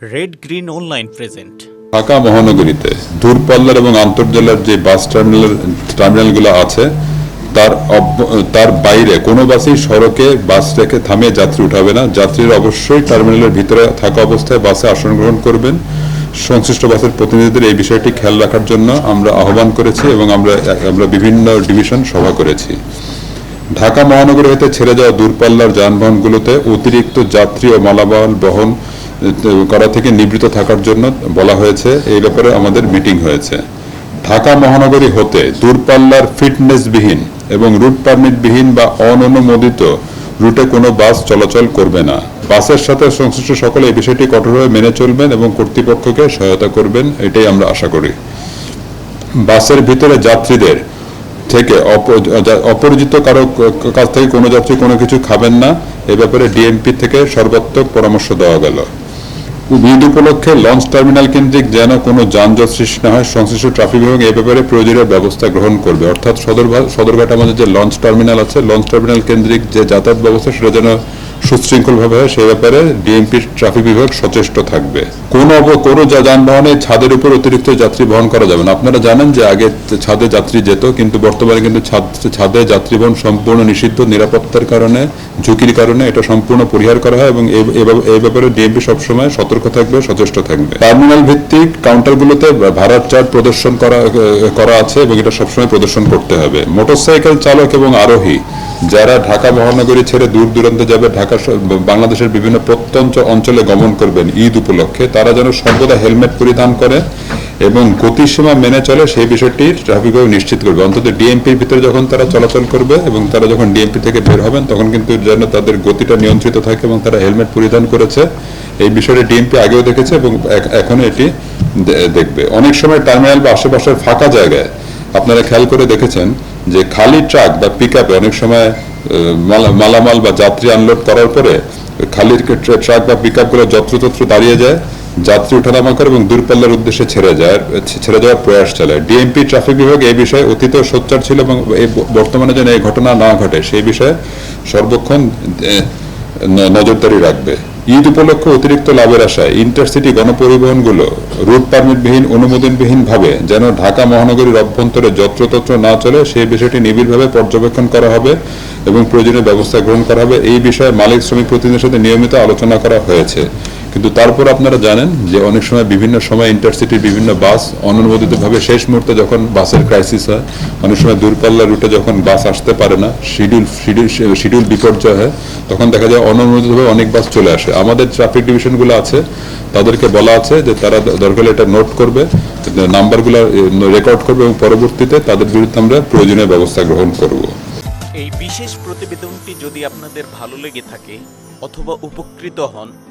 Red green online present Dhaka মহানগরীতে দূরপাল্লার এবং আন্তর্জেলার যে বাস টার্মিনাল টার্মিনালগুলো আছে, তার তার বাইরে কোনো বাসই সড়কে বাস রেখে থামিয়ে যাত্রী উঠাবে না। যাত্রীরা অবশ্যই টার্মিনালের ভিতরে থাকা অবস্থায় বাসে আসন গ্রহণ করবেন। সংশ্লিষ্ট বাসের প্রতিনিধিদের এই বিষয়টি খেয়াল রাখার জন্য আমরা আহ্বান করেছি এবং আমরা আমরা বিভিন্ন ডিভিশন সভা করেছি। ঢাকা মহানগরী হতে ছেড়ে যাওয়া দূরপাল্লার যানবাহনগুলোতে অতিরিক্ত যাত্রী ও মালামাল বহন করা থেকে নিবৃত থাকার জন্য বলা হয়েছে, এই ব্যাপারে আমাদের মিটিং হয়েছে। ঢাকা মহানগরী হতে দূরপাল্লার ফিটনেসবিহীন এবং রুট পারমিটবিহীন বা অননুমোদিত রুটে কোনো বাস চলাচল করবে না। বাসের সাথে সংশ্লিষ্ট সকলে এই বিষয়টি কঠোরভাবে মেনে চলবেন এবং কর্তৃপক্ষকে সহায়তা করবেন, এটাই আমরা আশা করি। বাসের ভিতরে যাত্রীদের থেকে অপরিচিত কারও কাছ থেকে কোনো যাত্রী কোনো কিছু খাবেন না। এ ব্যাপারে ডিএমপি থেকে সর্বাত্মক পরামর্শ দেওয়া গেল। ঈদ উপলক্ষে লঞ্চ টার্মিনাল কেন্দ্রিক যেন কোনো যানজট সৃষ্টি না হয়, সংশ্লিষ্ট ট্রাফিক বিভাগ এ ব্যাপারে প্রয়োজনীয় ব্যবস্থা গ্রহণ করবে। অর্থাৎ সদর সদরঘাট আমাদের যে লঞ্চ টার্মিনাল আছে, লঞ্চ টার্মিনাল কেন্দ্রিক যে যাতায়াত ব্যবস্থা, সেটা যেন সুশৃঙ্খলভাবে হয়, সেই ব্যাপারে ডিএমপি ট্রাফিক বিভাগ সচেষ্ট থাকবে। কোন কোনো যা- যানবাহনে ছাদের উপর অতিরিক্ত যাত্রী বহন করা যাবে না। আপনারা জানেন যে আগে ছাদে যাত্রী যেত, কিন্তু বর্তমানে কিন্তু ছাদে যাত্রী বহন সম্পূর্ণ নিষিদ্ধ, নিরাপত্তার কারণে, ঝুঁকির কারণে এটা সম্পূর্ণ পরিহার করা হয় এবং এই- ব্যাপারে ডিএমপি সবসময় সতর্ক থাকবে, সচেষ্ট থাকবে। টার্মিনাল ভিত্তিক কাউন্টারগুলোতে ভাড়ার চার্ট প্রদর্শন করা করা আছে এবং এটা সবসময় প্রদর্শন করতে হবে। মোটরসাইকেল চালক এবং আরোহী যারা ঢাকা মহানগরী ছেড়ে দূর দূরান্তে যাবে, ঢাকা বাংলাদেশের বিভিন্ন প্রত্যন্ত অঞ্চলে গমন করবেন ঈদ উপলক্ষে, তারা যেন সর্বদা হেলমেট পরিধান করে এবং গতিসীমা মেনে চলে সেই বিষয়টি ট্রাফিক বিভাগ নিশ্চিত করবে। অন্তত ডিএমপির ভিতরে যখন তারা চলাচল করবে এবং তারা যখন ডিএমপি থেকে বের হবেন, তখন কিন্তু যেন তাদের গতিটা নিয়ন্ত্রিত থাকে এবং তারা হেলমেট পরিধান করেছে। এই বিষয়টি ডিএমপি আগেও দেখেছে এবং এখনও এটি দেখবে। অনেক সময় টার্মিনাল বা আশেপাশের ফাঁকা জায়গায়, আপনারা খেয়াল করে দেখেছেন যে খালি ট্রাক বা পিক অনেক সময় মালা- মালামাল বা যাত্রী আনলোড করার পরে খালি ট্রা- ট্রাক বা পিক আপগুলো যত্রতত্র দাঁড়িয়ে যায়, যাত্রী ওঠানামা করে এবং দূরপাল্লার উদ্দেশ্যে ছেড়ে যায় ছেড়ে যাওয়ার প্রয়াস চালায়। ডিএমপি ট্রাফিক বিভাগ এই বিষয়ে অতীত সোচ্চার ছিল এবং এই বর্তমানে যেন এই ঘটনা না ঘটে, সেই বিষয়ে সর্বক্ষণ নজরদারি রাখবে। ঈদ উপলক্ষে অতিরিক্ত লাভের আশায় ইন্টারসিটি গণপরিবহনগুলো রুট পারমিটবিহীন অনুমোদনবিহীন ভাবে যেন ঢাকা মহানগরীর অভ্যন্তরে যত্রতত্র না চলে, সেই বিষয়টি নিবিড়ভাবে পর্যবেক্ষণ করা হবে এবং প্রয়োজনীয় ব্যবস্থা গ্রহণ করা হবে। এই বিষয়ে মালিক শ্রমিক প্রতিনিধির সাথে নিয়মিত আলোচনা করা হয়েছে। কিন্তু তারপর আপনারা জানেন যে অনেক সময় বিভিন্ন সময় ইন্টারসিটির বিভিন্ন বাস অননুমোদিতভাবে শেষ মুহূর্তে যখন বাসের ক্রাইসিস হয়, অনেক সময় দূরপাল্লার রুটে যখন বাস আসতে পারে না শিডিউল শিডিউল শিডিউল বিপর্যয় হয়, তখন দেখা যায় অননুমোদিতভাবে অনেক বাস চলে আসে। আমাদের ট্রাফিক ডিভিশনগুলো আছে, তাদেরকে বলা আছে যে তারা দরকার এটা নোট করবে নাম্বারগুলো রেকর্ড করবে এবং পরবর্তীতে তাদের বিরুদ্ধে আমরা প্রয়োজনীয় ব্যবস্থা গ্রহণ করব। এই বিশেষ প্রতিবেদনটি যদি আপনাদের ভালো লেগে থাকে অথবা উপকৃত হন